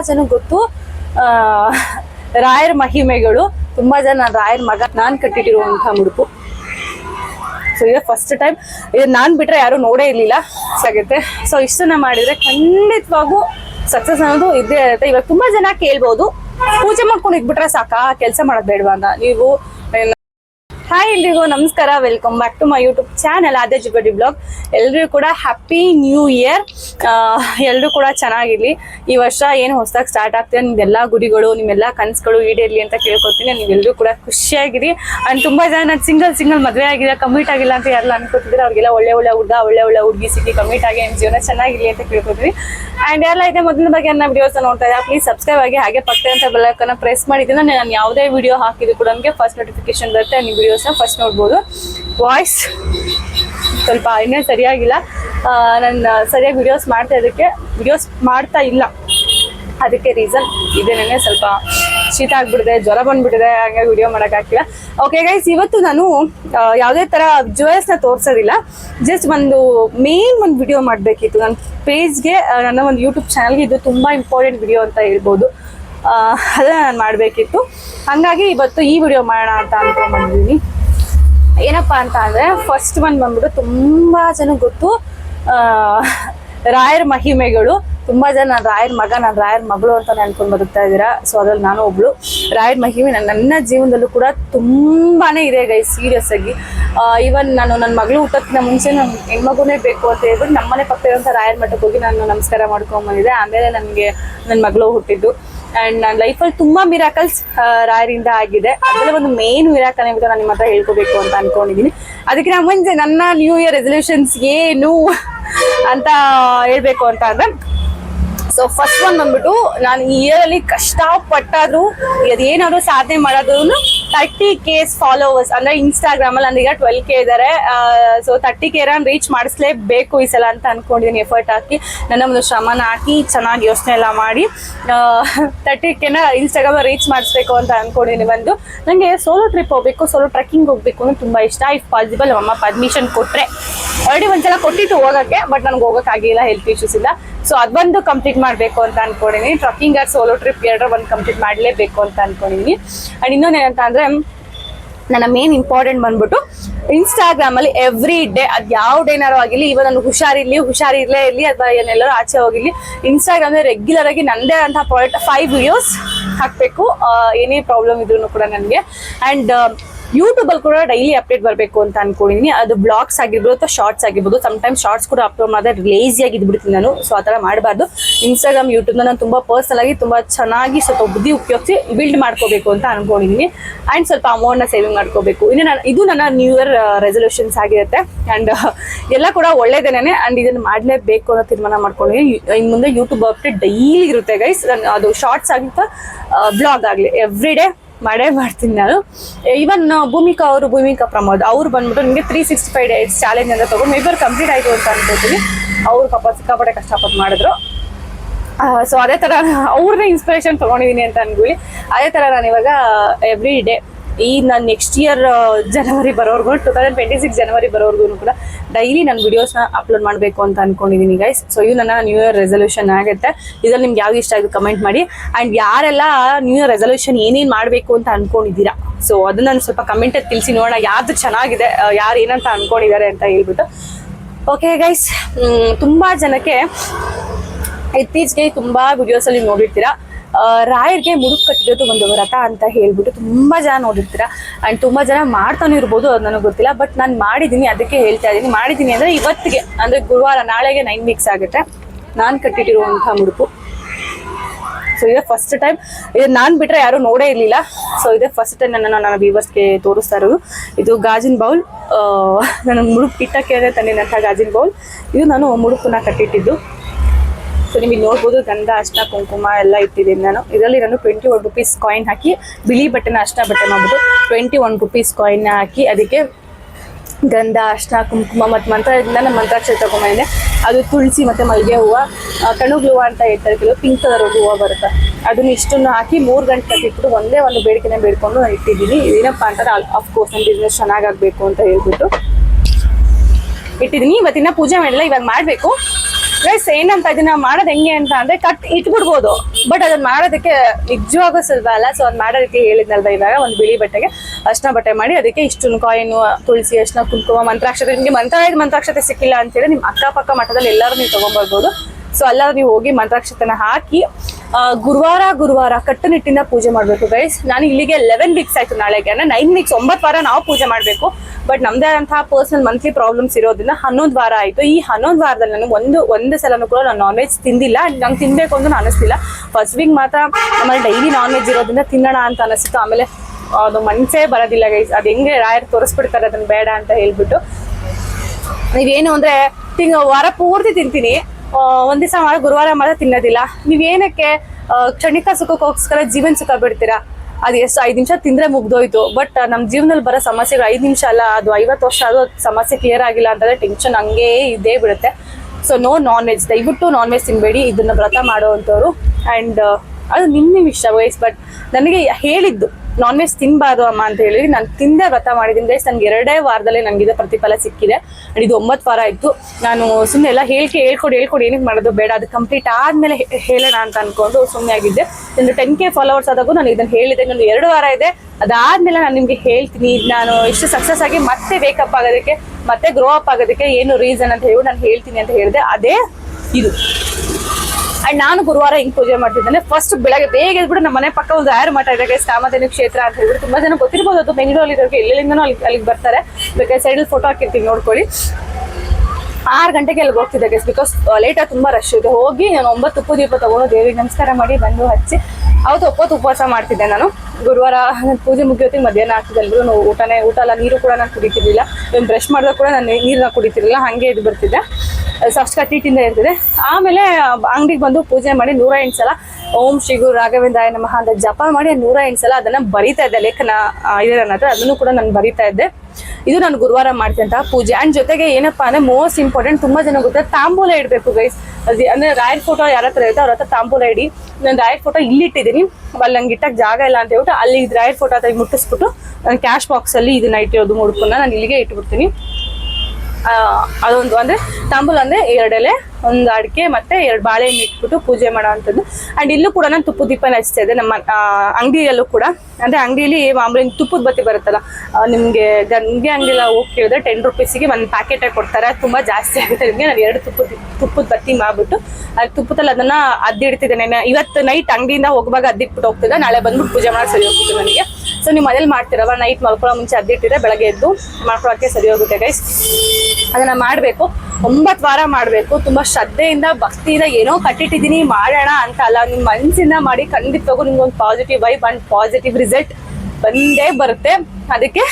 ಜನ ಗೊತ್ತು. ಆ, ರಾಯರ ಮಹಿಮೆಗಳು. ತುಂಬಾ ಜನ ರಾಯರ ಮಗ ನಾನ್ ಕಟ್ಟಿಟ್ಟಿರುವಂತಹ ಮುಡುಪು. ಸೊ ಇದು ಫಸ್ಟ್ ಟೈಮ್ ಇದು ನಾನ್ ಬಿಟ್ರೆ ಯಾರು ನೋಡೇ ಇರ್ಲಿಲ್ಲ. ಸಾಗುತ್ತೆ ಸೊ ಇಷ್ಟನ್ನ ಮಾಡಿದ್ರೆ ಖಂಡಿತವಾಗೂ ಸಕ್ಸಸ್ ಅನ್ನೋದು ಇದ್ದೇ ಇರುತ್ತೆ. ಇವಾಗ ತುಂಬಾ ಜನ ಕೇಳ್ಬೋದು. ಪೂಜೆ ಮಾಡ್ಕೊಂಡು ಇದ್ಬಿಟ್ರೆ ಸಾಕಾ? ಕೆಲಸ ಮಾಡೋದ್ ಬೇಡವಾ ಅಂತ. ನೀವು ಹಾಯ್ ಎಲ್ರಿಗೂ ನಮಸ್ಕಾರ. Welcome back to my YouTube channel ಅದೇ ಜಿಬಡಿ ಬ್ಲಾಗ್ ಎಲ್ರಿಗೂ ಕೂಡ ಹ್ಯಾಪಿ ನ್ಯೂ ಇಯರ್ ಎಲ್ಲರೂ ಕೂಡ ಚೆನ್ನಾಗಿರ್ಲಿ. ಈ ವರ್ಷ ಏನು ಹೊಸದಾಗಿ ಸ್ಟಾರ್ಟ್ ಆಗ್ತಿದೆ ನಿಮ್ದೆಲ್ಲ ಗುರಿಗಳು ನಿಮ್ಮೆಲ್ಲ ಕನಸುಗಳು ಈಡೇರ್ಲಿ ಅಂತ ಕೇಳ್ಕೊತೀನಿ. ನೀವೆಲ್ಲರೂ ಕೂಡ ಖುಷಿಯಾಗಿರಿ. ಅಂಡ್ ತುಂಬಾ ಜನ ನಾನು ಸಿಂಗಲ್ ಸಿಂಗಲ್ ಮದುವೆ ಆಗಿಲ್ಲ ಕಮಿಟ್ ಆಗಿಲ್ಲ ಅಂತ ಯಾರೆಲ್ಲ ಅನ್ಕೋತಿದ್ರೆ ಅವ್ರಿಗೆಲ್ಲ ಒಳ್ಳೆ ಒಳ್ಳೆ ಹುಡುಗ, ಒಳ್ಳೆ ಒಳ್ಳೆ ಹುಡುಗಿ ಸಿಕ್ಕಿ ಕಮಿಟ್ ಆಗಿ ನಿಮ್ಮ ಜೀವನ ಚೆನ್ನಾಗಿರ್ಲಿ ಅಂತ ಕೇಳ್ಕೊತೀವಿ. ಅಂಡ್ ಎಲ್ಲ ಇದೆ ಮೊದಲ ಬಗ್ಗೆ ನನ್ನ ವಿಡಿಯೋಸ್ ನೋಡ್ತಾ ಇದ್ದಾರೆ ಪ್ಲೀಸ್ ಸಬ್ಸ್ಕ್ರೈಬ್ ಆಗಿ ಹಾಗೆ ಪಕ್ಕದ ಅಂತ ಬೆಲ್ಲಕ್ಕನ್ನ ಪ್ರೆಸ್ ಮಾಡಿದ್ದೀನಿ ನಾನು ಯಾವುದೇ ವಿಡಿಯೋ ಹಾಕಿದ್ರು ಕೂಡ ನಮಗೆ ಫಸ್ಟ್ ನೋಟಿಫಿಕೇಶನ್ ಬರುತ್ತೆ, ನೀವು ವಿಡಿಯೋಸ್ನ ಫಸ್ಟ್ ನೋಡ್ಬೋದು. ವಾಯ್ಸ್ ಸ್ವಲ್ಪ ಇನ್ನೇ ಸರಿಯಾಗಿಲ್ಲ. ನಾನು ಸರಿಯಾಗಿ ವಿಡಿಯೋಸ್ ಮಾಡ್ತಾ ಇದಕ್ಕೆ ವಿಡಿಯೋಸ್ ಮಾಡ್ತಾ ಇಲ್ಲ. ಅದಕ್ಕೆ ರೀಸನ್ ಇದೇನೇ ಸ್ವಲ್ಪ ಶೀತ ಆಗ್ಬಿಟ್ಟಿದೆ, ಜ್ವರ ಬಂದ್ಬಿಟ್ಟಿದೆ, ಹಂಗಾಗಿ ವಿಡಿಯೋ ಮಾಡೋಕ್ಕಾಗ್ತಿಲ್ಲ ಓಕೆ ಗೈಸ್ ಇವತ್ತು ನಾನು ಯಾವುದೇ ಥರ ನ ತೋರಿಸೋದಿಲ್ಲ. ಜಸ್ಟ್ ಒಂದು ಮೇನ್ ಒಂದು ವಿಡಿಯೋ ಮಾಡಬೇಕಿತ್ತು. ನನ್ನ ಪೇಜ್ಗೆ ನನ್ನ ಒಂದು ಯೂಟ್ಯೂಬ್ ಚಾನಲ್ಗೆ ಇದು ತುಂಬ ಇಂಪಾರ್ಟೆಂಟ್ ವಿಡಿಯೋ ಅಂತ ಹೇಳ್ಬೋದು. ಅದನ್ನು ನಾನು ಮಾಡಬೇಕಿತ್ತು. ಹಾಗಾಗಿ ಇವತ್ತು ಈ ವಿಡಿಯೋ ಮಾಡೋಣ ಅಂತ ಅನ್ಕೊಂಡ್ಬಂದಿದ್ದೀನಿ ಏನಪ್ಪಾ ಅಂತ ಅಂದ್ರೆ ಫಸ್ಟ್ ಒನ್ ಬಂದ್ಬಿಟ್ಟು ತುಂಬಾ ಜನ ಗೊತ್ತು ರಾಯರ ಮಹಿಮೆಗಳು. ತುಂಬಾ ಜನ ನಾನು ರಾಯರ ಮಗ, ನಾನು ರಾಯರ ಮಗಳು ಅಂತ ಅನ್ಕೊಂಡ್ ಬದುಕ್ತಾ ಇದ್ದೀರಾ? ಸೊ ಅದ್ರಲ್ಲಿ ನಾನು ಒಬ್ಳು. ರಾಯರ ಮಹಿಮೆ ನನ್ನ ನನ್ನ ಜೀವನದಲ್ಲೂ ಕೂಡ ತುಂಬಾನೇ ಇದೆ ಗೈ ಸೀರಿಯಸ್ ಆಗಿ. ಈವನ್ ನಾನು ನನ್ನ ಮಗಳು ಊಟಕ್ಕಿಂತ ಮುಂಚೆ ನನ್ನ ಹೆಣ್ಮಗುನೇ ಬೇಕು ಅಂತ ಹೇಳ್ಬಿಟ್ಟು ನಮ್ಮನೆ ಪಕ್ಕ ಇರುವಂಥ ರಾಯರ ಮಠಕ್ಕೆ ಹೋಗಿ ನಾನು ನಮಸ್ಕಾರ ಮಾಡ್ಕೊಂಡ್ ಬಂದಿದ್ದೆ. ಆಮೇಲೆ ನನಗೆ ನನ್ನ ಮಗಳು ಹುಟ್ಟಿದ್ದು. ಅಂಡ್ ನನ್ನ ಲೈಫಲ್ಲಿ ತುಂಬಾ ಮಿರಾಕಲ್ಸ್ ರಾಯರಿಂದ ಆಗಿದೆ. ಅದ್ರಲ್ಲಿ ಒಂದು ಮೇನ್ ಮಿರಾಕಲ್ ಏನಿದೆ ನಾನು ನಿಮ್ಮ ಹತ್ರ ಹೇಳ್ಕೋಬೇಕು ಅಂತ ಅನ್ಕೊಂಡಿದೀನಿ. ಅದಕ್ಕೆ ನಾನು ಮುಂಚೆ ನನ್ನ ನ್ಯೂ ಇಯರ್ ರೆಸೊಲ್ಯೂಷನ್ಸ್ ಏನು ಅಂತ ಹೇಳ್ಬೇಕು ಅಂತ ಅಂದ್ರೆ ಸೊ ಫಸ್ಟ್ ಒನ್ ಬಂದ್ಬಿಟ್ಟು ನಾನು ಈ ಇಯರ್ ಅಲ್ಲಿ ಕಷ್ಟಪಟ್ಟಾದ್ರೂ ಅದೇನಾದ್ರು ಸಾಧನೆ ಮಾಡೋದ್ರು ತರ್ಟಿ ಕೇಸ್ ಫಾಲೋವರ್ಸ್ ಅಂದ್ರೆ ಇನ್ಸ್ಟಾಗ್ರಾಮ್ ಅಲ್ಲಿ ಈಗ ಟ್ವೆಲ್ ಕೆ ಇದಾರೆ. ಸೊ ತರ್ಟಿ ಕೆ ರೀಚ್ ಮಾಡಿಸ್ಲೇಬೇಕು ಈ ಸಲ ಅಂತ ಅನ್ಕೊಂಡಿದ್ದೀನಿ ಎಫರ್ಟ್ ಹಾಕಿ. ನನ್ನ ಒಂದು ಶ್ರಮನ ಹಾಕಿ ಚೆನ್ನಾಗಿ ಯೋಚನೆ ಎಲ್ಲ ಮಾಡಿ. ತರ್ಟಿ ಕೆನ ಇನ್ಸ್ಟಾಗ್ರಾಮ್ ರೀಚ್ ಮಾಡಿಸ್ಬೇಕು ಅಂತ ಅನ್ಕೊಂಡಿದ್ದೀನಿ ಬಂದು. ನನಗೆ ಸೋಲೋ ಟ್ರಿಪ್ ಹೋಗ್ಬೇಕು ಸೋಲೋ ಟ್ರೆಕ್ಕಿಂಗ್ ಹೋಗ್ಬೇಕು ಅಂತ ತುಂಬಾ ಇಷ್ಟ. ಇಫ್ ಪಾಸಿಬಲ್ ಅಮ್ಮ ಪರ್ಮಿಷನ್ ಕೊಟ್ರೆ. ಆಲ್ರೆಡಿ ಒಂದ್ಸಲ ಕೊಟ್ಟಿತ್ತು ಹೋಗಕ್ಕೆ ಬಟ್ ನನಗೆ ಹೋಗೋಕ್ಕಾಗಿಲ್ಲ ಹೆಲ್ತ್ ಇಶ್ಯೂಸ್ ಇಂದ. ಸೊ ಅದೊಂದು ಕಂಪ್ಲೀಟ್ ಮಾಡಬೇಕು ಅಂತ ಅನ್ಕೊಂಡಿನಿ ಟ್ರಕ್ಕಿಂಗ್ ಆರ್ ಸೋಲೋ ಟ್ರಿಪ್ ಎರಡರ ಒಂದು ಕಂಪ್ಲೀಟ್ ಮಾಡಲೇಬೇಕು ಅಂತ ಅನ್ಕೊಂಡಿನಿ ಅಂಡ್ ಇನ್ನೊಂದು ಏನಂತ ಅಂದ್ರೆ, ನನ್ನ ಮೇನ್ ಇಂಪಾರ್ಟೆಂಟ್ ಬಂದ್ಬಿಟ್ಟು ಇನ್ಸ್ಟಾಗ್ರಾಮ್ ಅಲ್ಲಿ ಎವ್ರಿ ಡೇ ಅದ್ ಯಾವ ಡೇನಾರು ಆಗಿರ್ಲಿ ಇವಾಗ ನಾನು ಹುಷಾರಿರ್ಲಿ ಹುಷಾರಿರ್ಲೇ ಇರಲಿ ಅಥವಾ ಏನೆಲ್ಲರೂ ಆಚೆ ಹೋಗಿರ್ಲಿ ಇನ್ಸ್ಟಾಗ್ರಾಮ್ ರೆಗ್ಯುಲರ್ ಆಗಿ ನಂದೇ ಅಂತ ಪ್ರಾಡಕ್ಟ್ ಫೈವ್ ವಿಡಿಯೋಸ್ ಹಾಕಬೇಕು. ಏನೇ ಪ್ರಾಬ್ಲಮ್ ಇದ್ರೂ ಕೂಡ ನನಗೆ. ಅಂಡ್ ಯೂಟ್ಯೂಬ್ ಅಲ್ಲಿ ಕೂಡ ಡೈಲಿ ಅಪ್ಡೇಟ್ ಬರಬೇಕು ಅಂತ ಅನ್ಕೊಂಡಿದ್ದೀನಿ. ಅದು ಬ್ಲಾಗ್ಸ್ ಆಗಿರ್ಬೋದು ಅಥವಾ ಶಾರ್ಟ್ಸ್ ಆಗಿರ್ಬೋದು. ಟೈಮ್ ಶಾರ್ಟ್ಸ್ ಕೂಡ ಅಪ್ಲೋಡ್ ಮಾಡಿದ್ರೆ ಲೇಸಿ ಆಗಿ ಇದ್ಬಿಡ್ತೀನಿ ನಾನು. ಸೊ ಆ ಥರ ಮಾಡಬಾರ್ದು. ಇನ್ಸ್ಟಾಗ್ರಾಮ್ ಯೂಟ್ಯೂಬ್ನ ನಾನು ತುಂಬ ಪರ್ಸನಲ್ ಆಗಿ ತುಂಬ ಚೆನ್ನಾಗಿ ಸ್ವಲ್ಪ ಬುದ್ಧಿ ಉಪಯೋಗಿಸಿ ಬಿಲ್ಡ್ ಮಾಡ್ಕೋಬೇಕು ಅಂತ ಅನ್ಕೊಂಡಿದ್ದೀನಿ. ಆ್ಯಂಡ್ ಸ್ವಲ್ಪ ಅಮೌಂಟ್ನ ಸೇವಿಂಗ್ ಮಾಡ್ಕೋಬೇಕು. ಇನ್ನು ನಾನು, ಇದು ನನ್ನ ನ್ಯೂ ಇಯರ್ ರೆಸಲ್ಯೂಷನ್ಸ್ ಆಗಿರುತ್ತೆ. ಆ್ಯಂಡ್ ಎಲ್ಲ ಕೂಡ ಒಳ್ಳೇದೇನೆ. ಆ್ಯಂಡ್ ಇದನ್ನು ಮಾಡಲೇಬೇಕು ಅನ್ನೋ ತೀರ್ಮಾನ ಮಾಡ್ಕೊಂಡಿದ್ದೀನಿ. ಇನ್ನು ಮುಂದೆ ಯೂಟ್ಯೂಬ್ ಅಪ್ಡೇಟ್ ಡೈಲಿ ಇರುತ್ತೆ ಗೈಸ್ ಅದು ಶಾರ್ಟ್ಸ್ ಆಗಿ ಬ್ಲಾಗ್ ಆಗಲಿ ಎವ್ರಿ ಡೇ ಮಾಡೇ ಮಾಡ್ತೀನಿ ನಾನು. ಇವನ್ ಭೂಮಿಕಾ ಅವರು, ಭೂಮಿಕಾ ಪ್ರಮೋದ್, ಅವ್ರು ಬಂದ್ಬಿಟ್ಟು ನಿಮಗೆ three sixty five days challenge ಅಂತ ತಗೊಂಡು ಮೇಬರ್ ಕಂಪ್ಲೀಟ್ ಆಯಿತು ಅಂತ ಅನ್ಕೋತೀನಿ. ಅವ್ರು ಪಾಪ ಸಿಕ್ಕಾಪಟ್ಟೆ ಕಷ್ಟಪಟ್ಟು ಮಾಡಿದ್ರು. ಸೊ ಅದೇ ಥರ ಅವ್ರನ್ನೇ ಇನ್ಸ್ಪಿರೇಷನ್ ತೊಗೊಂಡಿದ್ದೀನಿ ಅಂತ ಅನ್ಕೊಳ್ಳಿ. ಅದೇ ಥರ ನಾನು ಇವಾಗ ಎವ್ರಿ ಡೇ ಈ ನಾನು ನೆಕ್ಸ್ಟ್ ಇಯರ್ ಜನವರಿ ಬರೋರ್ಗು ಟೂ ತೌಸಂಡ್ ಟ್ವೆಂಟಿ ಸಿಕ್ಸ್ ಜನವರಿ ಬರೋರ್ಗು ಕೂಡ ಡೈಲಿ ನಾನು ವಿಡಿಯೋಸ್ನ ಅಪ್ಲೋಡ್ ಮಾಡಬೇಕು ಅಂತ ಅನ್ಕೊಂಡಿದ್ದೀನಿ ಗೈಸ್ ಸೊ ಇದು ನನ್ನ ನ್ಯೂ ಇಯರ್ ರೆಸಲ್ಯೂಷನ್ ಆಗುತ್ತೆ. ಇದ್ರಲ್ಲಿ ನಿಮ್ಗೆ ಯಾವ್ದು ಇಷ್ಟ ಆಗಿದೆ ಕಮೆಂಟ್ ಮಾಡಿ. ಆ್ಯಂಡ್ ಯಾರೆಲ್ಲ ನ್ಯೂ ಇಯರ್ ರೆಸಲ್ಯೂಷನ್ ಏನೇನು ಮಾಡಬೇಕು ಅಂತ ಅನ್ಕೊಂಡಿದ್ದೀರಾ? ಸೊ ಅದನ್ನ ನಾನು ಸ್ವಲ್ಪ ಕಮೆಂಟಲ್ಲಿ ತಿಳಿಸಿ ನೋಡೋಣ ಯಾವ್ದು ಚೆನ್ನಾಗಿದೆ ಯಾರು ಏನಂತ ಅನ್ಕೊಂಡಿದ್ದಾರೆ ಅಂತ ಹೇಳ್ಬಿಟ್ಟು. ಓಕೆ ಗೈಸ್ ತುಂಬ ಜನಕ್ಕೆ ಇತ್ತೀಚೆಗೆ ತುಂಬ ವಿಡಿಯೋಸಲ್ಲಿ ನೋಡಿರ್ತೀರಾ. ರಾಯರ್ಗೆ ಮುಡುಕ್ ಕಟ್ಟಿರೋದು ಒಂದು ವ್ರತ ಅಂತ ಹೇಳ್ಬಿಟ್ಟು ತುಂಬಾ ಜನ ನೋಡಿರ್ತೀರ. ಅಂಡ್ ತುಂಬಾ ಜನ ಮಾಡ್ತಾನು ಇರ್ಬೋದು ಅದು ನನಗೆ ಗೊತ್ತಿಲ್ಲ ಬಟ್ ನಾನು ಮಾಡಿದ್ದೀನಿ ಅದಕ್ಕೆ ಹೇಳ್ತಾ ಇದ್ದೀನಿ ಮಾಡಿದ್ದೀನಿ ಅಂದ್ರೆ ಇವತ್ತಿಗೆ, ಅಂದ್ರೆ ಗುರುವಾರ, ನಾಳೆಗೆ ನೈನ್ ವೀಕ್ಸ್ ಆಗುತ್ತೆ. ನಾನು ಕಟ್ಟಿಟ್ಟಿರುವಂತಹ ಮುಡುಕು ಸೊ ಇದೇ ಫಸ್ಟ್ ಟೈಮ್ ಇದು ನಾನು ಬಿಟ್ರೆ ಯಾರು ನೋಡೇ ಇರಲಿಲ್ಲ. ಸೊ ಇದೇ ಫಸ್ಟ್ ಟೈಮ್ ನನ್ನ ನನ್ನ ವ್ಯೂವರ್ಸ್ಗೆ ತೋರಿಸ್ತಾ ಇರೋದು. ಇದು ಗಾಜಿನ ಬೌಲ್ ನನ್ನ ಮುಡುಕು ಇಟ್ಟಕ್ಕೆ ತಂದಿನಂಥ ಗಾಜಿನ ಬೌಲ್ ಇದು ನಾನು ಮುಡುಪನ್ನ ಕಟ್ಟಿಟ್ಟಿದ್ದು. ಸೊ ನಿಮಗೆ ನೋಡ್ಬೋದು, ಗಂಧ ಅಷ್ಟ ಕುಂಕುಮ ಎಲ್ಲ ಇಟ್ಟಿದ್ದೀನಿ ನಾನು. ಇದರಲ್ಲಿ ನಾನು ಟ್ವೆಂಟಿ ಒನ್ ರುಪೀಸ್ ಕಾಯಿನ್ ಹಾಕಿ, ಬಿಳಿ ಬಟ್ಟೆನ ಅಷ್ಟ ಬಟ್ಟೆ ಮಾಡ್ಬಿಟ್ಟು ಟ್ವೆಂಟಿ ಒನ್ ರುಪೀಸ್ ಕಾಯಿನ್ ಹಾಕಿ ಅದಕ್ಕೆ ಗಂಧ ಅಷ್ಟ ಕುಂಕುಮ ಮತ್ತು ಮಂತ್ರದಿಂದ ನಾನು ಮಂತ್ರಾಕ್ಷರ ತಗೊಂಬಂದಿದ್ದೆ. ಅದು ತುಳಸಿ ಮತ್ತು ಮಲ್ಲಿಗೆ ಹೂವು ಕಣುಗ್ಲು ಹೂವು ಅಂತ ಹೇಳ್ತಾರೆ ಕೆಲವು ಪಿಂಕ್ ಕಲರ್ ಹೂವು ಬರುತ್ತೆ. ಅದನ್ನ ಇಷ್ಟನ್ನು ಹಾಕಿ ಮೂರು ಗಂಟೆ ಇಟ್ಬಿಟ್ಟು ಒಂದೇ ಒಂದು ಬೇಡಿಕೆನ ಬೇಡ್ಕೊಂಡು ಇಟ್ಟಿದ್ದೀನಿ. ಏನಪ್ಪ ಅಂತಾರೆ ಅಫ್ಕೋರ್ಸ್ ನನ್ನ ಬಿಸ್ನೆಸ್ ಚೆನ್ನಾಗಾಗಬೇಕು ಅಂತ ಹೇಳ್ಬಿಟ್ಟು ಇಟ್ಟಿದ್ದೀನಿ. ಇವತ್ತಿನ ಪೂಜೆ ಮಾಡಿಲ್ಲ, ಇವಾಗ ಮಾಡಬೇಕು. ಗೈಸ್ ಏನಂತ ಇದನ್ನ ಮಾಡೋದ್ ಹೆಂಗೆ ಅಂತ ಅಂದ್ರೆ ಕಟ್ ಇಟ್ಬಿಡ್ಬೋದು. ಬಟ್ ಅದನ್ನ ಮಾಡೋದಕ್ಕೆ ನಿಜವಾಗೂ ಸುಲಭ ಅಲ್ಲ. ಸೊ ಅದ್ ಮಾಡೋದಕ್ಕೆ ಹೇಳಿದ್ನಲ್ವ ಇವಾಗ? ಒಂದು ಬಿಳಿ ಬಟ್ಟೆಗೆ ಅರ್ಶಿನ ಬಟ್ಟೆ ಮಾಡಿ ಅದಕ್ಕೆ ಇಷ್ಟೊಂದು ಕಾಯಿನು ತುಳಸಿ ಅರ್ಶಿನ, ಕುಂಕುಮ, ಮಂತ್ರಾಕ್ಷತೆ. ನಿಮ್ಗೆ ಮಂತ್ರ ಮಂತ್ರಾಕ್ಷತೆ ಸಿಕ್ಕಿಲ್ಲ ಅಂತೇಳಿ ನಿಮ್ ಅಕ್ಕಪಕ್ಕ ಮಠದಲ್ಲಿ ಎಲ್ಲರೂ ನೀವು ತಗೊಂಡ್ಬರ್ಬೋದು. ಸೊ ಅಲ್ಲ ನೀವು ಹೋಗಿ ಮಂತ್ರಾಕ್ಷತನ ಹಾಕಿ ಗುರುವಾರ ಗುರುವಾರ ಕಟ್ಟುನಿಟ್ಟಿನ ಪೂಜೆ ಮಾಡಬೇಕು ಗೈಸ್ ನಾನು ಇಲ್ಲಿಗೆ ಲೆವೆನ್ ವೀಕ್ಸ್ ಆಯ್ತು ನಾಳೆಗೆ, ಅಂದ್ರೆ ನೈನ್ ವೀಕ್ಸ್ ಒಂಬತ್ತು ವಾರ ನಾವು ಪೂಜೆ ಮಾಡಬೇಕು. ಬಟ್ ನಮ್ದೇ ಆದಂತಹ ಪರ್ಸನಲ್ ಮಂತ್ಲಿ ಪ್ರಾಬ್ಲಮ್ಸ್ ಇರೋದ್ರಿಂದ ಹನ್ನೊಂದು ವಾರ ಆಯಿತು. ಈ ಹನ್ನೊಂದು ವಾರದಲ್ಲಿ ನಾನು ಒಂದು ಒಂದು ಸಲನೂ ಕೂಡ ನಾನು ನಾನ್ ವೆಜ್ ತಿಂದಿಲ್ಲ. ನಂಗೆ ತಿನ್ಬೇಕು ಅಂತ ಅನಿಸ್ತಿಲ್ಲ. ಫಸ್ಟ್ ವೀಕ್ ಮಾತ್ರ ಆಮೇಲೆ ಡೈಲಿ ನಾನ್ ವೆಜ್ ಇರೋದ್ರಿಂದ ತಿನ್ನೋಣ ಅಂತ ಅನಿಸ್ತು ಆಮೇಲೆ ಅದು ಮನ್ಸೇ ಬರೋದಿಲ್ಲ ಗೈಸ್ ಅದು ಹೆಂಗೆ ರಾಯರ್ ತೋರಿಸ್ಬಿಡ್ತಾರೆ ಅದನ್ನ ಬೇಡ ಅಂತ ಹೇಳ್ಬಿಟ್ಟು. ನೀವೇನು ಅಂದರೆ ತಿಂಗ, ವಾರ ಪೂರ್ತಿ ತಿಂತೀನಿ. ಒಂದ್ ದಿವಸ ಮಾಡಿ ಗುರುವಾರ ಮಾತ್ರ ತಿನ್ನೋದಿಲ್ಲ. ನೀವೇನಕ್ಕೆ ಕ್ಷಣಿಕ ಸುಖಕ್ಕೋಸ್ಕರ ಜೀವನ ಸುಖ ಬಿಡ್ತೀರಾ? ಅದು ಎಷ್ಟು, ಐದು ನಿಮಿಷ ತಿಂದ್ರೆ ಮುಗ್ದೋಯ್ತು. ಬಟ್ ನಮ್ಮ ಜೀವನದಲ್ಲಿ ಬರೋ ಸಮಸ್ಯೆಗಳು ಐದು ನಿಮಿಷ ಅಲ್ಲ, ಅದು ಐವತ್ತು ವರ್ಷ ಅದು ಸಮಸ್ಯೆ ಕ್ಲಿಯರ್ ಆಗಿಲ್ಲ ಅಂತಂದ್ರೆ ಟೆನ್ಷನ್ ಹಂಗೇ ಇದೇ ಬಿಡುತ್ತೆ. ಸೊ ನೋ ನಾನ್ ವೆಜ್ ದಯವಿಟ್ಟು ನಾನ್ ವೆಜ್ ತಿನ್ಬೇಡಿ. ಇದನ್ನ ವ್ರತ ಮಾಡುವಂಥವ್ರು ಆ್ಯಂಡ್ ಅದು ನಿಮ್ಮ ನಿಮ್ಮ ಇಷ್ಟ ವಯಸ್ ಬಟ್ ನನಗೆ ಹೇಳಿದ್ದು ನಾನ್ ವೆಜ್ ತಿನ್ಬಾರ್ದು ಅಮ್ಮ ಅಂತ ಹೇಳಿ ನಾನು ತಿಂದೆ ವ್ರತ ಮಾಡಿದ್ದೀನಿ. ಗೈಸ್ ನನಗೆ ಎರಡೇ ವಾರದಲ್ಲಿ ನನಗಿದೆ ಪ್ರತಿಫಲ ಸಿಕ್ಕಿದೆ. ಇದು ಒಂಬತ್ತು ವಾರ ಆಯಿತು. ನಾನು ಸುಮ್ಮನೆ ಎಲ್ಲ ಹೇಳ್ಕೆ, ಹೇಳ್ಕೊಡಿ ಹೇಳ್ಕೊಡಿ ಏನಕ್ಕೆ ಮಾಡೋದು ಬೇಡ. ಅದು ಕಂಪ್ಲೀಟ್ ಆದಮೇಲೆ ಹೇಳೋಣ ಅಂತ ಅಂದ್ಕೊಂಡು ಸುಮ್ಮನೆ ಆಗಿದ್ದೆ. ಒಂದು ಟೆನ್ ಕೆ ಫಾಲೋವರ್ಸ್ ಆದಾಗೂ ನಾನು ಇದನ್ನು ಹೇಳಿದೆ ನಾನು ಎರಡು ವಾರ ಇದೆ. ಅದಾದ್ಮೇಲೆ ನಾನು ನಿಮಗೆ ಹೇಳ್ತೀನಿ. ನಾನು ಇಷ್ಟು ಸಕ್ಸಸ್ ಆಗಿ ಮತ್ತೆ ವೇಕಪ್ ಆಗೋದಕ್ಕೆ, ಮತ್ತೆ ಗ್ರೋ ಅಪ್ ಆಗೋದಕ್ಕೆ ಏನು ರೀಸನ್ ಅಂತ ಹೇಳಿ ನಾನು ಹೇಳ್ತೀನಿ ಅಂತ ಹೇಳಿದೆ. ಅದೇ ಇದು. ಅಂಡ್ ನಾನು ಗುರುವಾರ ಹಿಂಗ್ ಪೂಜೆ ಮಾಡ್ತಿದ್ದೇನೆ. ಫಸ್ಟ್ ಬೆಳಗ್ಗೆ ಬೇಗ ಎದ್ಬಿಟ್ಟು ನಮ್ಮ ಮನೆ ಪಕ್ಕ ಒಂದು ಆಯರ್ ಮಠ ಇದೆ. ಕಾಮಧೇನು ಕ್ಷೇತ್ರ ಅಂತ ಹೇಳ್ಬಿಟ್ಟು ತುಂಬಾ ಜನ ಗೊತ್ತಿರ್ಬೋದು. ಅದು ಬೆಂಗಳೂರಲ್ಲಿ ಇರೋರಿಗೆ ಎಲ್ಲೆಲ್ಲಿಂದನೂ ಅಲ್ಲಿ ಅಲ್ಲಿಗೆ ಬರ್ತಾರೆ. ಬೇಕಾದ್ರೆ ಸೈಡಲ್ಲಿ ಫೋಟೋ ಹಾಕಿರ್ತೀನಿ, ನೋಡ್ಕೊಳ್ಳಿ. ಆರು ಗಂಟೆಗೆ ಅಲ್ಲಿಗೆ ಹೋಗ್ತಿದ್ದೆ ಗೈಸ್ ಬಿಕಾಸ್ ಲೇಟಾಗಿ ತುಂಬಾ ರಶ್ ಇದೆ. ಹೋಗಿ ನಾನು ಒಂಬತ್ತು ಉಪ್ಪು ದೀಪ ತಗೊಂಡು ದೇವಿಗೆ ನಮಸ್ಕಾರ ಮಾಡಿ ಬಂದು ಹಚ್ಚಿ, ಅವತ್ತು ಒಪ್ಪತ್ತು ಉಪವಾಸ ಮಾಡ್ತಿದ್ದೆ ನಾನು. ಗುರುವಾರ ಪೂಜೆ ಮುಗಿಯೋತ್ತಿಗೆ ಮಧ್ಯಾಹ್ನ ಆಗ್ತಿದೆ ಎಲ್ಲರೂ ಊಟನೇ, ಊಟ ಅಲ್ಲ, ನೀರು ಕೂಡ ನಾನು ಕುಡಿತಿರ್ಲಿಲ್ಲ. ನಾನು ಬ್ರಷ್ ಮಾಡಿದಾಗ ಕೂಡ ನಾನು ನೀರನ್ನ ಕುಡಿತಿರ್ಲಿಲ್ಲ, ಹಾಗೆ ಇದು ಬರ್ತಿದ್ದೆ ಅಷ್ಟು ಕಟ್ಟಿಟ್ಟಿಂದ ಇರ್ತದೆ. ಆಮೇಲೆ ಅಂಗಡಿಗೆ ಬಂದು ಪೂಜೆ ಮಾಡಿ ನೂರ ಎಂಟು ಸಲ ಓಂ ಶ್ರೀ ಗುರು ರಾಘವೇಂದ್ರಾಯ ನಮಃ ಅಂತ ಜಪ ಮಾಡಿ ನೂರ ಎಂಟು ಸಲ ಅದನ್ನ ಬರಿತಾ ಇದ್ದೆ, ಲೇಖನ ಇದೆ ನನ್ನ ಹತ್ರ. ಅದನ್ನು ಕೂಡ ನಾನು ಬರಿತಾ ಇದ್ದೆ. ಇದು ನಾನು ಗುರುವಾರ ಮಾಡ್ತಂತಹ ಪೂಜೆ. ಅಂಡ್ ಜೊತೆಗೆ ಏನಪ್ಪಾ ಅಂದ್ರೆ ಮೋಸ್ಟ್ ಇಂಪಾರ್ಟೆಂಟ್ ತುಂಬಾ ಜನ ಗೊತ್ತಾ, ತಾಂಬೂಲ ಇಡಬೇಕು ಗೈಸ್ ಅದೇ ಅಂದ್ರೆ ರಾಯರ್ ಫೋಟೋ ಯಾರ ಹತ್ರ ಇರುತ್ತೆ ಅವ್ರ ಹತ್ರ ತಾಂಬೂಲ ಇಡಿ. ನಾನು ರಾಯರ್ ಫೋಟೋ ಇಲ್ಲಿ ಇಟ್ಟಿದ್ದೀನಿ ಅಲ್ಲಿ ನಂಗೆ ಇಟ್ಟಕ್ಕೆ ಜಾಗ ಇಲ್ಲ ಅಂತ ಹೇಳ್ಬಿಟ್ಟು ಅಲ್ಲಿ ರಾಯರ್ ಫೋಟೋ ಹತ್ರ ಮುಟ್ಟಿಸ್ಬಿಟ್ಟು ನಾನು ಕ್ಯಾಶ್ ಬಾಕ್ಸ್ ಅಲ್ಲಿ ಇದನ್ನ ಇಟ್ಟಿರೋದು ಮುಡ್ಕೊಂಡ ನಾನು ಇಲ್ಲಿಗೆ ಇಟ್ಬಿಡ್ತೀನಿ. ಅದೊಂದು ಅಂದ್ರೆ ತಾಂಬೂಲ ಅಂದ್ರೆ ಎರಡೆಲೆ, ಒಂದು ಅಡಿಕೆ ಮತ್ತೆ ಎರಡು ಬಾಳೆಹಣ್ಣು ಇಟ್ಬಿಟ್ಟು ಪೂಜೆ ಮಾಡೋ ಅಂಥದ್ದು ಅಂಡ್ ಇಲ್ಲೂ ಕೂಡ ನಾನು ತುಪ್ಪದ ದೀಪ ಹಚ್ತಾ ಇದೆ ನಮ್ಮ ಅಂಗಡಿಯಲ್ಲೂ ಕೂಡ. ಅಂದ್ರೆ ಅಂಗಡಿಯಲ್ಲಿ ಮಾಮೂಲಿ ತುಪ್ಪದ ಬತ್ತಿ ಬರುತ್ತಲ್ಲ ನಿಮಗೆ ಗಂಗೆ ಅಂಗಡಿಲ್ಲ ಹೋಗಿ ಕೇಳಿದ್ರೆ ಟೆನ್ ರುಪೀಸಿಗೆ ಒಂದು ಪ್ಯಾಕೆಟ್ ಕೊಡ್ತಾರೆ. ಅದು ತುಂಬಾ ಜಾಸ್ತಿ ಆಗುತ್ತೆ ನಿಮಗೆ. ನಾನು ಎರಡು ತುಪ್ಪದ ತುಪ್ಪದ ಬತ್ತಿ ಮಾಡ್ಬಿಟ್ಟು ಅಲ್ಲಿ ತುಪ್ಪದಲ್ಲಿ ಅದನ್ನ ಅದ್ದಿಡ್ತಿದ್ದೇನೆ. ಇವತ್ತು ನೈಟ್ ಅಂಗಡಿಯಿಂದ ಹೋಗುವಾಗ ಅದ್ದಿಟ್ಬಿಟ್ಟು ಹೋಗ್ತಿದ್ದೆ. ನಾಳೆ ಬಂದ್ಬಿಟ್ಟು ಪೂಜೆ ಮಾಡಿ ಸರಿ ಹೋಗ್ತಿದ್ದೆ ನನಗೆ. ಸೊ ನೀವು ಮನೇಲಿ ಮಾಡ್ತೀರವ ನೈಟ್ ಮಲ್ಕೊಳ್ಳೋ ಮುಂಚೆ ಅದಿಟ್ಟಿದ್ರೆ ಬೆಳಗ್ಗೆ ಎದ್ದು ಮಾಡ್ಕೊಳಕ್ಕೆ ಸರಿ ಹೋಗುತ್ತೆ ಗೈಸ್ ಅದನ್ನ ಮಾಡಬೇಕು. ಒಂಬತ್ತು ವಾರ ಮಾಡಬೇಕು. ತುಂಬ ಶ್ರದ್ಧೆಯಿಂದ, ಭಕ್ತಿಯಿಂದ ಏನೋ ಕಟ್ಟಿಟ್ಟಿದ್ದೀನಿ, ಮಾಡೋಣ ಅಂತ ಅಲ್ಲ. ನಿಮ್ಮ ಮನಸ್ಸಿಂದ ಮಾಡಿ ಖಂಡಿತವಾಗೂ ನಿಮ್ಗೊಂದು positive vibe and positive result ಬಂದೇ ಬರುತ್ತೆ. ಅದಕ್ಕೆ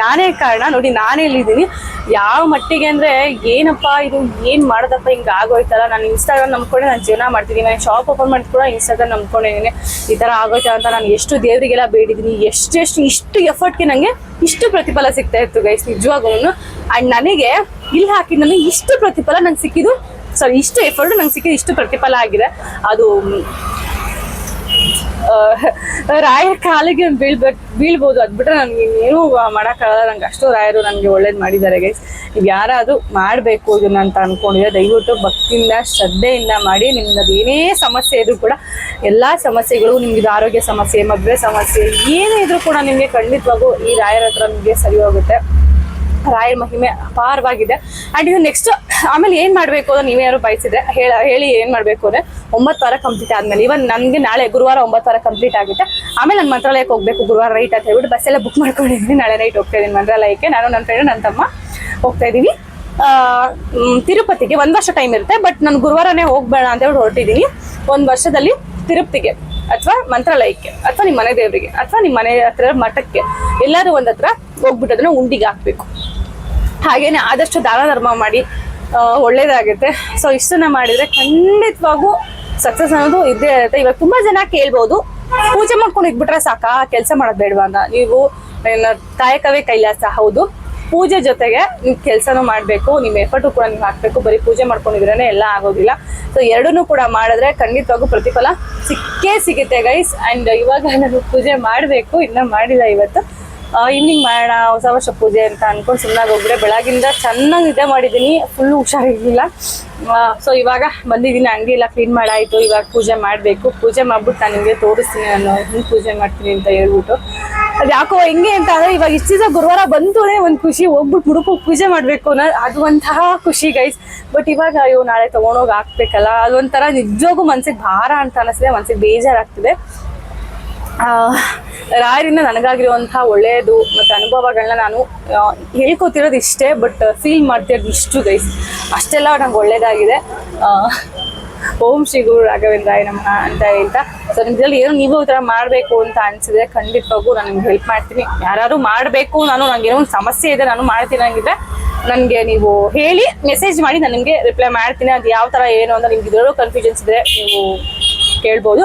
ನಾನೇ ಕಾರಣ, ನೋಡಿ ನಾನೇ ಇಲ್ಲಿದ್ದೀನಿ ಯಾವ ಮಟ್ಟಿಗೆ ಅಂದ್ರೆ ಏನಪ್ಪ ಇದು, ಏನ್ ಮಾಡೋದಪ್ಪ, ಹಿಂಗೆ ಆಗೋಯ್ತಲ್ಲ. ನಾನು ಇನ್ಸ್ಟಾಗ್ರಾಮ್ ನಂಬ್ಕೊಂಡೆ, ನಾನು ಜೀವನ ಮಾಡ್ತಿದ್ದೀನಿ. ನಾನು ಶಾಪ್ ಓಪನ್ ಮಾಡಿದ್ ಕೂಡ ಇನ್ಸ್ಟಾಗ್ರಾಮ್ ನಂಬ್ಕೊಂಡಿದ್ದೀನಿ ಈ ಥರ ಆಗೋಯ್ತಾ ಅಂತ ನಾನು ಎಷ್ಟು ದೇವರಿಗೆಲ್ಲ ಬೇಡಿದ್ದೀನಿ, ಎಷ್ಟು ಇಷ್ಟು ಎಫರ್ಟ್ಗೆ ನನಗೆ ಇಷ್ಟು ಪ್ರತಿಫಲ ಸಿಗ್ತಾ ಇತ್ತು ಗೈಸ್ ನಿಜವಾಗ್ಲೂ ಅಂಡ್ ನನಗೆ ಇಲ್ಲಿ ಹಾಕಿದ ನನಗೆ ಇಷ್ಟು ಪ್ರತಿಫಲ ನಂಗೆ ಸಿಕ್ಕಿದ್ದು ಸಾರಿ ಇಷ್ಟು ಎಫರ್ಟ್ ನಂಗೆ ಸಿಕ್ಕಿದ್ದು ಇಷ್ಟು ಪ್ರತಿಫಲ ಆಗಿದೆ. ಅದು ಆ, ರಾಯರ ಕಾಲಿಗೆ ಬೀಳ್ಬೇಕು ಬೀಳ್ಬೋದು ಅದು ಬಿಟ್ರೆ ನನಗೆ ಇನ್ನೇನು ಮಾಡೋಕ್ಕಾಗಲ್ಲ. ನಂಗೆ ಅಷ್ಟು ರಾಯರು ನನಗೆ ಒಳ್ಳೇದು ಮಾಡಿದ್ದಾರೆ ಗೈಸ್ ನೀವು ಯಾರಾದರೂ ಮಾಡಬೇಕು ಇದನ್ನ ಅಂತ ಅನ್ಕೊಂಡಿದ್ರೆ ದಯವಿಟ್ಟು ಭಕ್ತಿಯಿಂದ ಶ್ರದ್ಧೆಯಿಂದ ಮಾಡಿ. ನಿಮ್ದು ಏನೇ ಸಮಸ್ಯೆ ಇದ್ರೂ ಕೂಡ ಎಲ್ಲ ಸಮಸ್ಯೆಗಳು ನಿಮ್ಗೆ ಇದು ಆರೋಗ್ಯ ಸಮಸ್ಯೆ ಮದುವೆ ಸಮಸ್ಯೆ ಏನೇ ಇದ್ರೂ ಕೂಡ ನಿಮಗೆ ಖಂಡಿತವಾಗೂ ಈ ರಾಯರ ಹತ್ರ ನಿಮಗೆ ಸರಿ ಹೋಗುತ್ತೆ. ರಾಯರ ಮಹಿಮೆ ಅಪಾರವಾಗಿದೆ. ಅಂಡ್ ಇದು ನೆಕ್ಸ್ಟ್ ಆಮೇಲೆ ಏನ್ ಮಾಡ್ಬೇಕು ಅಂತ ನೀವೇನಾದ್ರು ಬಯಸಿದ್ರೆ ಹೇಳ ಏನು ಮಾಡಬೇಕು ಅಂದ್ರೆ ಒಂಬತ್ತು ವಾರ ಕಂಪ್ಲೀಟ್ ಆದ್ಮೇಲೆ. ಇವನ್ ನನಗೆ ನಾಳೆ ಗುರುವಾರ ಒಂಬತ್ತು ವಾರ ಕಂಪ್ಲೀಟ್ ಆಗುತ್ತೆ. ಆಮೇಲೆ ನಾನು ಮಂತ್ರಾಲಯಕ್ಕೆ ಹೋಗ್ಬೇಕು ಗುರುವಾರ ರೈಟ್ ಅಂತ ಹೇಳ್ಬಿಟ್ಟು ಬಸ್ ಎಲ್ಲ ಬುಕ್ ಮಾಡ್ಕೊಂಡಿದ್ದೀನಿ ನಾಳೆ ನೈಟ್ ಹೋಗ್ತಾ ಇದ್ದೀನಿ ಮಂತ್ರಾಲಯಕ್ಕೆ. ನಾನು ನನ್ನ ಫ್ರೆಂಡ್ ನನ್ನ ತಮ್ಮ ಹೋಗ್ತಾ ಇದ್ದೀನಿ ತಿರುಪತಿಗೆ ಒಂದು ವರ್ಷ ಟೈಮ್ ಇರುತ್ತೆ. ಬಟ್ ನಾನು ಗುರುವಾರನೇ ಹೋಗ್ಬೇಡ ಅಂತ ಹೇಳಿ ಹೊರಟಿದ್ದೀನಿ. ಒಂದು ವರ್ಷದಲ್ಲಿ ತಿರುಪತಿಗೆ ಅಥವಾ ಮಂತ್ರಾಲಯಕ್ಕೆ ಅಥವಾ ನಿಮ್ಮ ಮನೆ ದೇವರಿಗೆ ಅಥವಾ ನಿಮ್ಮ ಮನೆ ಹತ್ರ ಮಠಕ್ಕೆ ಎಲ್ಲಾದರೂ ಒಂದ್ ಹತ್ರ ಹೋಗ್ಬಿಟ್ಟು ಅದನ್ನ ಉಂಡಿಗೆ ಹಾಕ್ಬೇಕು. ಹಾಗೇನೆ ಆದಷ್ಟು ದಾನ ಧರ್ಮ ಮಾಡಿ ಒಳ್ಳೇದಾಗುತ್ತೆ. ಸೊ ಇಷ್ಟನ್ನ ಮಾಡಿದ್ರೆ ಖಂಡಿತವಾಗೂ ಸಕ್ಸಸ್ ಅನ್ನೋದು ಇದ್ದೇ ಇರುತ್ತೆ. ಇವಾಗ ತುಂಬಾ ಜನ ಕೇಳ್ಬೋದು, ಪೂಜೆ ಮಾಡ್ಕೊಂಡು ಇದ್ಬಿಟ್ರೆ ಸಾಕಾ? ಕೆಲಸ ಮಾಡೋದು ಬೇಡವಾ ಅಂತ. ನೀವು ಕಾಯಕವೇ ಕೈಲಾಸ, ಹೌದು. ಪೂಜೆ ಜೊತೆಗೆ ನೀವು ಕೆಲಸನೂ ಮಾಡಬೇಕು, ನಿಮ್ಮ ಎಫರ್ಟು ಕೂಡ ನೀವು ಹಾಕಬೇಕು. ಬರೀ ಪೂಜೆ ಮಾಡ್ಕೊಂಡಿದ್ರೇನೆ ಎಲ್ಲ ಆಗೋದಿಲ್ಲ. ಸೊ ಎರಡನ್ನೂ ಕೂಡ ಮಾಡಿದ್ರೆ ಖಂಡಿತವಾಗೂ ಪ್ರತಿಫಲ ಸಿಕ್ಕೇ ಸಿಗುತ್ತೆ ಗೈಸ್ ಅಂಡ್ ಇವಾಗ ನಾನು ಪೂಜೆ ಮಾಡಬೇಕು, ಇನ್ನ ಮಾಡಿಲ್ಲ ಇವತ್ತು. ಈವ್ನಿಂಗ್ ಮಾಡೋಣ, ಹೊಸ ವರ್ಷ ಪೂಜೆ ಅಂತ ಅನ್ಕೊಂಡು ಸುಮ್ಮನೆ ಹೋಗ್ಬಿಡೆ. ಬೆಳಗಿಂದ ಚೆನ್ನಾಗಿ ಇದೆ ಮಾಡಿದ್ದೀನಿ. ಫುಲ್ ಹುಷಾರಿರ್ಲಿಲ್ಲ. ಸೊ ಇವಾಗ ಬಂದಿದ್ದೀನಿ. ಅಂಗಡಿ ಎಲ್ಲ ಕ್ಲೀನ್ ಮಾಡಾಯ್ತು. ಇವಾಗ ಪೂಜೆ ಮಾಡಬೇಕು. ಪೂಜೆ ಮಾಡ್ಬಿಟ್ಟು ನಾನು ನಿಮಗೆ ತೋರಿಸ್ತೀನಿ. ನಾನು ಹಿಂಗೆ ಪೂಜೆ ಮಾಡ್ತೀನಿ ಅಂತ ಹೇಳ್ಬಿಟ್ಟು. ಅದು ಯಾಕೋ ಹೆಂಗೆ ಅಂತ ಅಂದರೆ ಇವಾಗ ಇಷ್ಟು ಗುರುವಾರ ಬಂತು ಒಂದು ಖುಷಿ. ಹೋಗ್ಬಿಟ್ಟು ಮುಡುಕು ಪೂಜೆ ಮಾಡಬೇಕು ಅನ್ನೋ ಅದು ಒಂಥರ ಖುಷಿ ಗೈಸ್ ಬಟ್ ಇವಾಗ ಅಯ್ಯೋ, ನಾಳೆ ತೊಗೊಂಡೋಗಿ ಹಾಕ್ಬೇಕಲ್ಲ. ಅದೊಂಥರ ನಿಜವಾಗೂ ಮನ್ಸಿಗೆ ಭಾರ ಅಂತ ಅನ್ನಿಸ್ತಿದೆ ಮನ್ಸಿಗೆ ಬೇಜಾರಾಗ್ತಿದೆ. ರಾಯರಿಂದ ನನಗಾಗಿರುವಂತಹ ಒಳ್ಳೆಯದು ಮತ್ತು ಅನುಭವಗಳನ್ನ ನಾನು ಹೇಳ್ಕೊತಿರೋದು ಇಷ್ಟೇ, ಬಟ್ ಫೀಲ್ ಮಾಡ್ತಿರೋದು ಇಷ್ಟು ಗೈಸ್ ಅಷ್ಟೆಲ್ಲ ನಂಗೆ ಒಳ್ಳೇದಾಗಿದೆ. ಓಂ ಶ್ರೀ ಗುರು ರಾಘವೇಂದ್ರಾಯ ನಮಃ ಅಂತ ಹೇಳ್ತಾ. ಸೊ ನಿಮ್ದ್ರಲ್ಲಿ ಏನು ನೀವು ಈ ಥರ ಮಾಡಬೇಕು ಅಂತ ಅನಿಸಿದ್ರೆ ಖಂಡಿತವಾಗೂ ನಾನು ನಿಮ್ಗೆ ಹೆಲ್ಪ್ ಮಾಡ್ತೀನಿ. ಯಾರು ಮಾಡಬೇಕು, ನಾನು ನನಗೆ ಏನೋ ಒಂದು ಸಮಸ್ಯೆ ಇದೆ, ನಾನು ಮಾಡ್ತೀನಿ ಹಂಗಿದ್ರೆ ನನಗೆ ನೀವು ಹೇಳಿ ಮೆಸೇಜ್ ಮಾಡಿ, ನಾನು ನಿಮಗೆ ರಿಪ್ಲೈ ಮಾಡ್ತೀನಿ. ಅದು ಯಾವ ಥರ, ಏನು ಅಂತ ನಿಮ್ಗೆ ಇದರಲ್ಲೂ ಕನ್ಫ್ಯೂಷನ್ಸ್ ಇದ್ರೆ ನೀವು ಕೇಳ್ಬೋದು.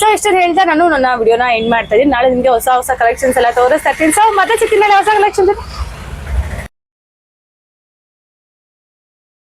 ಸೊ ಇಷ್ಟನ್ನು ಹೇಳ್ತಾ ನಾನು ನನ್ನ ವಿಡಿಯೋನ ಎಂಡ್ ಮಾಡ್ತಾ ಇದ್ದೀನಿ. ನಾಳೆ ನಿಮಗೆ ಹೊಸ ಹೊಸ ಕಲೆಕ್ಷನ್ಸ್ ಎಲ್ಲ ತೋರಿಸ್ತಾ ಇರ್ತೀನಿ. ಸೊ ಮತ್ತೆ ಸಿಗ್ತೀನಿ ಹೊಸ ಕಲೆಕ್ಷನ್